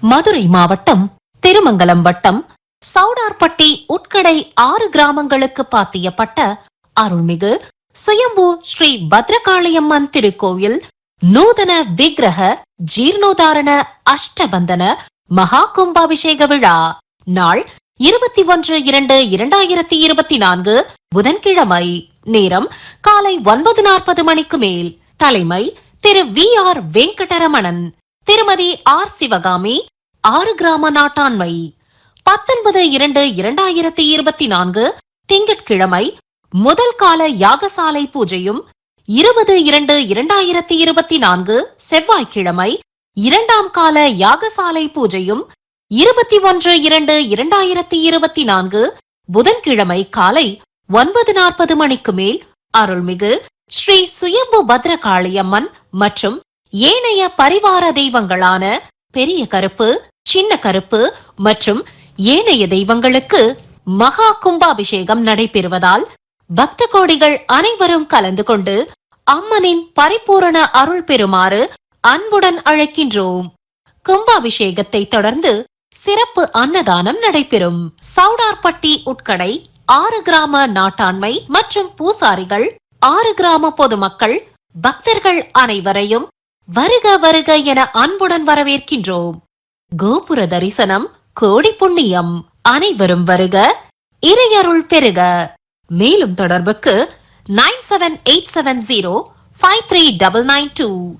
மதுரை மாவட்டம் திருமங்கலம் வட்டம் சவுடார்பட்டி உட்கடை ஆறு கிராமங்களுக்கு பாத்தியப்பட்ட அருள்மிகு சுயம்பு ஸ்ரீ பத்ரகாளியம்மன் திருக்கோயில் நூதன விக்கிரக ஜீர்ணோதாரண அஷ்டபந்தன மகா கும்பாபிஷேக விழா. நாள் இருபத்தி ஒன்று இரண்டு இரண்டாயிரத்தி இருபத்தி நான்கு புதன்கிழமை. நேரம் காலை ஒன்பது நாற்பது மணிக்கு மேல். தலைமை திரு வி ஆர் வெங்கடரமணன். திருமதி ஆர் சிவகாமி ஆறு கிராம நாட்டாண்மை. பத்தொன்பது இரண்டு இரண்டாயிரத்தி இருபத்தி நான்கு திங்கட்கிழமை முதல் கால யாகசாலை பூஜையும் இருபது இரண்டு இரண்டாயிரத்தி இருபத்தி நான்கு செவ்வாய்க்கிழமை இரண்டாம் கால யாகசாலை பூஜையும் இருபத்தி ஒன்று இரண்டு இரண்டாயிரத்தி இருபத்தி நான்கு புதன்கிழமை காலை ஒன்பது நாற்பது மணிக்கு மேல். அருள்மிகு ஸ்ரீ சுயம்பு பத்ரகாளியம்மன் மற்றும் ஏனைய பரிவார தெய்வங்களான பெரிய கருப்பு சின்ன கருப்பு மற்றும் ஏனைய தெய்வங்களுக்கு மகா கும்பாபிஷேகம் நடைபெறுவதால் பக்த கோடிகள் அனைவரும் கலந்து கொண்டு அம்மனின் பரிபூரண அருள் பெறுமாறு அன்புடன் அழைக்கின்றோம். கும்பாபிஷேகத்தை தொடர்ந்து சிறப்பு அன்னதானம் நடைபெறும். சவுடார்பட்டி உட்கடை ஆறு கிராம நாட்டாண்மை மற்றும் பூசாரிகள் ஆறு கிராம பொதுமக்கள் பக்தர்கள் அனைவரையும் வருக வருக என அன்புடன் வரவேற்கின்றோம். கோபுர தரிசனம் கோடி புண்ணியம். அனைவரும் வருக இறையருள் பெருக. மேலும் தொடர்புக்கு nine seven eight seven zero five three double nine two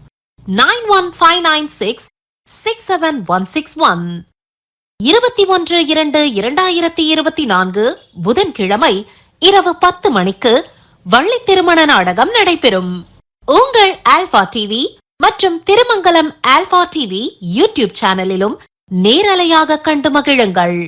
nine one five nine six six seven one six one. இருபத்தி ஒன்று இரண்டு இரண்டாயிரத்தி இருபத்தி நான்கு புதன்கிழமை இரவு பத்து மணிக்கு வள்ளி திருமண நாடகம் நடைபெறும். உங்கள் ஆல்பா டிவி மற்றும் திருமங்கலம் ஆல்பா டிவி யூடியூப் சேனலிலும் நேரலையாக கண்டு மகிழுங்கள்.